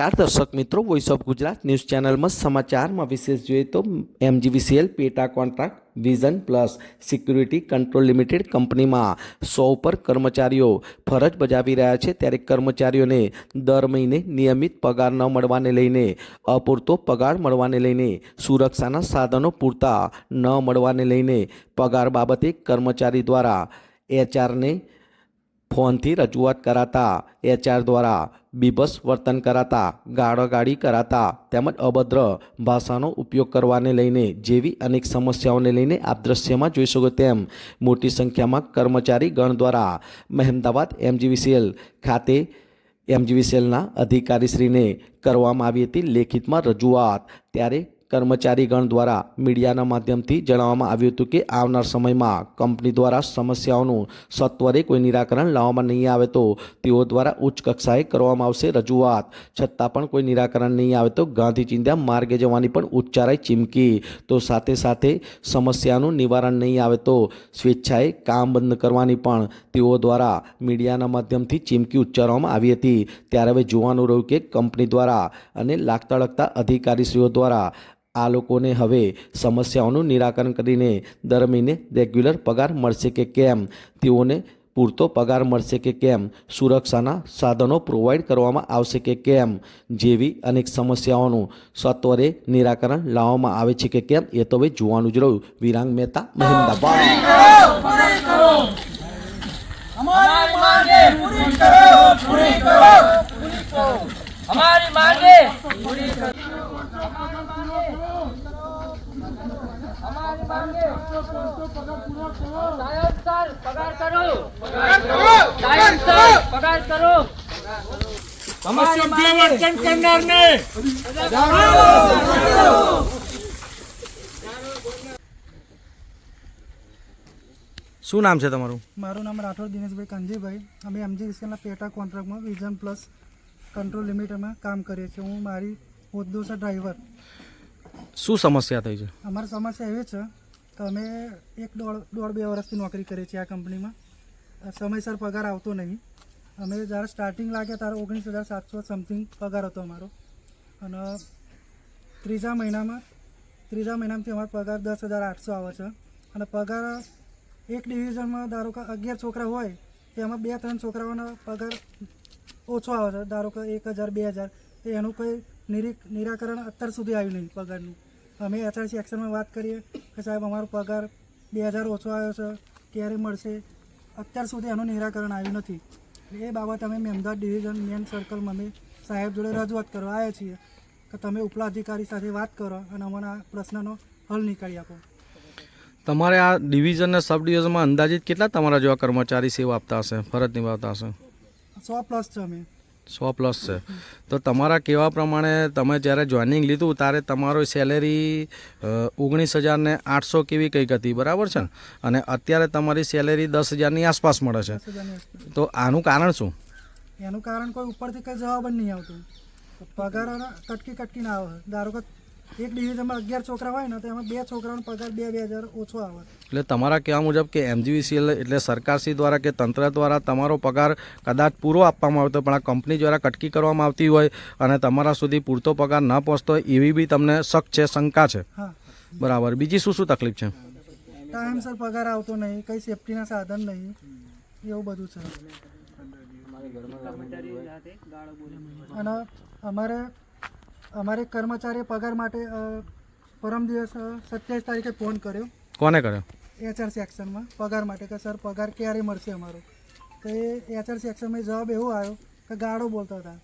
નમસ્કાર, દર્શક મિત્રો વોઇસ ઓફ ગુજરાત ન્યૂઝ ચેનલમાં સમાચારમાં વિશેષ જોઈએ તો એમજીવીસીએલ પેટા contract vision plus security control limited કંપનીમાં સો ઉપર કર્મચારીઓ ફરજ બજાવી રહ્યા છે. ત્યારે કર્મચારીઓને દર મહિને નિયમિત પગાર ન મળવાને લઈને, અપૂરતો પગાર મળવાને લઈને, સુરક્ષાના સાધનો પૂરતા ન મળવાને લઈને પગાર બાબતે કર્મચારી દ્વારા એચઆરને ફોનથી રજૂઆત કરાતા, એચઆર દ્વારા બીભસ વર્તન કરાતા, ગાળાગાળી કરાતા તેમજ અભદ્ર ભાષાનો ઉપયોગ કરવાને લઈને જેવી અનેક સમસ્યાઓને લઈને આપ દ્રશ્યમાં જોઈ શકો તેમ મોટી સંખ્યામાં કર્મચારી ગણ દ્વારા મહેમદાવાદ એમજીવીસીએલ ખાતે એમજીવીસીએલના અધિકારીશ્રીને કરવામાં આવી હતી લેખિતમાં રજૂઆત. ત્યારે કર્મચારીગણ દ્વારા મીડિયાના માધ્યમથી જણાવવામાં આવ્યું હતું કે આવનાર સમયમાં કંપની દ્વારા સમસ્યાઓનું સત્વરે કોઈ નિરાકરણ લાવવામાં નહીં આવે તો તેઓ દ્વારા ઉચ્ચ કક્ષાએ કરવામાં આવશે રજૂઆત. છતાં પણ કોઈ નિરાકરણ નહીં આવે તો ગાંધી ચિંધ્યા માર્ગે જવાની પણ ઉચ્ચારાઈ ચીમકી. તો સાથે સાથે સમસ્યાનું નિવારણ નહીં આવે તો સ્વેચ્છાએ કામ બંધ કરવાની પણ તેઓ દ્વારા મીડિયાના માધ્યમથી ચીમકી ઉચ્ચારવામાં આવી હતી. ત્યારે હવે જોવાનું રહ્યું કે કંપની દ્વારા અને લાગતા લગતા અધિકારીશ્રીઓ દ્વારા આ લોકોને હવે સમસ્યાઓનું નિરાકરણ કરીને દર મહિને રેગ્યુલર પગાર મળશે કે કેમ? તેઓને પૂરતો પગાર મળશે કે કેમ? સુરક્ષાના સાધનો પ્રોવાઈડ કરવામાં આવશે કે કેમ? જેવી અનેક સમસ્યાઓનું સત્વરે નિરાકરણ લાવવામાં આવે છે કે કેમ? એ તો હવે જોવાનું જ રહ્યું. વિરાંગ મહેતા મહેમદાબાદ શું નામ છે તમારું? મારું નામ રાઠોડ દિનેશભાઈ કંજીભાઈ અમે એમજી વિસ્કેલના પેટા કોન્ટ્રાક્ટમાં વિઝન પ્લસ કંટ્રોલ લિમિટેડમાં કામ કરીએ છીએ. હું મારી હોદ્દોસા ડ્રાઈવર. શું સમસ્યા થઈ છે? અમારી સમસ્યા એવી છે કે અમે એક દોઢ દોઢ બે વર્ષથી નોકરી કરીએ છીએ આ કંપનીમાં. સમયસર પગાર આવતો નહીં. અમે જ્યારે સ્ટાર્ટિંગ લાગ્યા ત્યારે ઓગણીસ હજાર સાતસો સમથિંગ પગાર હતો અમારો. અને ત્રીજા મહિનામાં, ત્રીજા મહિનામાંથી અમારો પગાર દસ હજાર આઠસો આવે છે. અને પગાર એક ડિવિઝનમાં ધારો કે અગિયાર છોકરા હોય તેમાં બે, ત્રણ છોકરાઓનો પગાર ઓછો આવે છે. ધારો કે એક હજાર, બે હજાર, તો એનું કોઈ નિરી નિરાકરણ અત્યાર સુધી આવ્યું નહીં પગારનું. અમે એચઆરસી એક્શનમાં વાત કરીએ કે સાહેબ અમારો પગાર બે હજાર ઓછો આવ્યો છે ક્યારે મળશે. અત્યાર સુધી એનું નિરાકરણ આવ્યું નથી. એ બાબત અમે અમદાવાદ ડિવિઝન મેન સર્કલમાં અમે સાહેબ જોડે રજૂઆત કરવા આવ્યા છીએ કે તમે ઉપલા અધિકારી સાથે વાત કરો અને અમારા પ્રશ્નનો હલ નીકાળી આપો. તમારે આ ડિવિઝન અને સબ ડિવિઝનમાં અંદાજિત કેટલા તમારા જેવા કર્મચારી સેવા આપતા હશે? ફરજ નિભાવતા હશે? સો પ્લસ છે અમે. સો પ્લસ છે. તો તમારા કહેવા પ્રમાણે તમે જ્યારે જોઈનિંગ લીધું ત્યારે તમારો સેલેરી ઓગણીસ હજારને આઠસો કેવી કંઈક હતી બરાબર છે ને? અને અત્યારે તમારી સેલેરી દસ હજારની આસપાસ મળે છે. તો આનું કારણ શું? એનું કારણ કોઈ ઉપરથી કંઈ જવાબ જ નહીં આવતું. પગાર કટકી કટકી ના આવે. ધારો કે એક ડિવિઝનમાં અગિયાર છોકરા હોય ને તો એમાં બે છોકરાનો પગાર બે બે હજાર ઓછો આવે. એટલે તમારા કહેવા મુજબ કે એમજીવીસીએલ એટલે સરકારશ્રી દ્વારા કે તંત્ર દ્વારા તમારો પગાર કદાચ પૂરો આપવામાં આવતો પણ આ કંપની દ્વારા કટકી કરવામાં આવતી હોય અને તમારા સુધી પૂરતો પગાર ન પહોંચતો હોય એવી બી તમને શક છે શંકા છે? બરાબર. બીજી શું શું તકલીફ છે? ટાઈમસર પગાર આવતો નહીં કંઈ સેફટીના સાધન નહીં એવું બધું છે. અને અમારે અમારે કર્મચારી પગાર માટે પરમ દિવસ સત્યાવીસ તારીખે ફોન કર્યો. કોને કર્યો? એચઆર સેક્શનમાં પગાર માટે કે સર પગાર ક્યારે મળશે અમારો? તો એ એચઆર સેક્શનમાં જવાબ એવો આવ્યો કે ગાળો બોલતા હતા.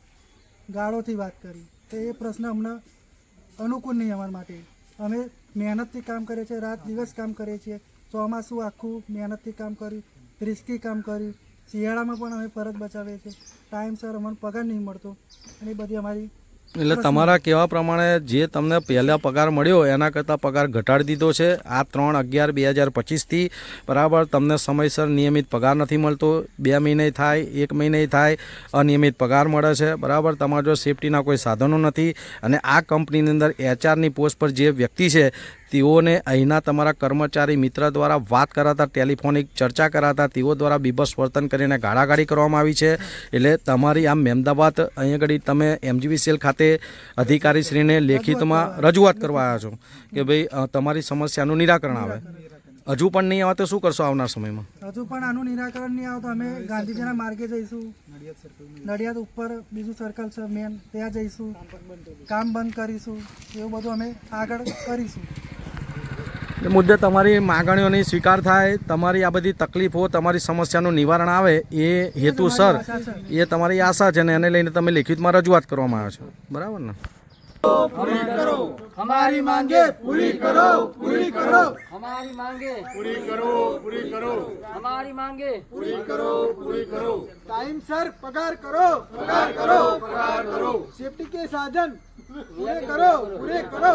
ગાળોથી વાત કરી. તો એ પ્રશ્ન અમને અનુકૂળ નહીં અમારા માટે. અમે મહેનતથી કામ કરીએ છીએ રાત દિવસ કામ કરીએ છીએ. ચોમાસું આખું મહેનતથી કામ કર્યું રિસ્કી કામ કર્યું. શિયાળામાં પણ અમે ફરજ બચાવીએ છીએ. ટાઈમસર અમને પગાર નહીં મળતો. અને એ બધી અમારી એટલે તમારા કહેવા પ્રમાણે જે તમને પહેલાં પગાર મળ્યો એના કરતાં પગાર ઘટાડી દીધો છે? આ ત્રણ અગિયાર બે હજાર પચીસથી બરાબર તમને સમયસર નિયમિત પગાર નથી મળતો. બે મહિને થાય એક મહિને થાય અનિયમિત પગાર મળે છે. બરાબર તમારા જો સેફટીના કોઈ સાધનો નથી. અને આ કંપનીની અંદર એચઆરની પોસ્ટ પર જે વ્યક્તિ છે તેઓને અહીંના તમારા કર્મચારી મિત્ર દ્વારા વાત કરાતા ટેલિફોનિક ચર્ચા કરાતા તેઓ દ્વારા બીબસ વર્તન કરીને ગાળાગાળી કરવામાં આવી છે. એટલે તમારી આમ મહેમદાબાદ અહીંયા આગળ તમે એમજીવીસીએલ ખાતે અધિકારીશ્રીને લેખિતમાં રજૂઆત કરવા આવ્યા છો કે ભાઈ તમારી સમસ્યાનું નિરાકરણ આવે. હજુ પણ નહીં આવે તો શું કરશો આવનાર સમયમાં? હજુ પણ આનું નિરાકરણ નહીં આવે તો અમે ગાંધીજીના માર્ગે જઈશું. નડિયાદ ઉપર બીજું સર્કલ છે મેન ત્યાં જઈશું. કામ બંધ કરીશું. એવું બધું અમે આગળ કરીશું. એ મુદ્દે તમારી માગણીઓની સ્વીકાર થાય તમારી આ બધી તકલીફો તમારી સમસ્યાનું નિવારણ આવે એ હેતુ સર. એ તમારી આશા છે ને એને લઈને તમે લેખિતમાં રજૂઆત કરવામાં આવે છે. બરાબર ને? પૂરી પૂરી કરો અમારી માંગે પૂરી કરો પૂરી કરો. અમારી માંગે પગાર કરો. પગાર કરો પગાર કે સાધન? પૂરે કરો પૂરે કરો.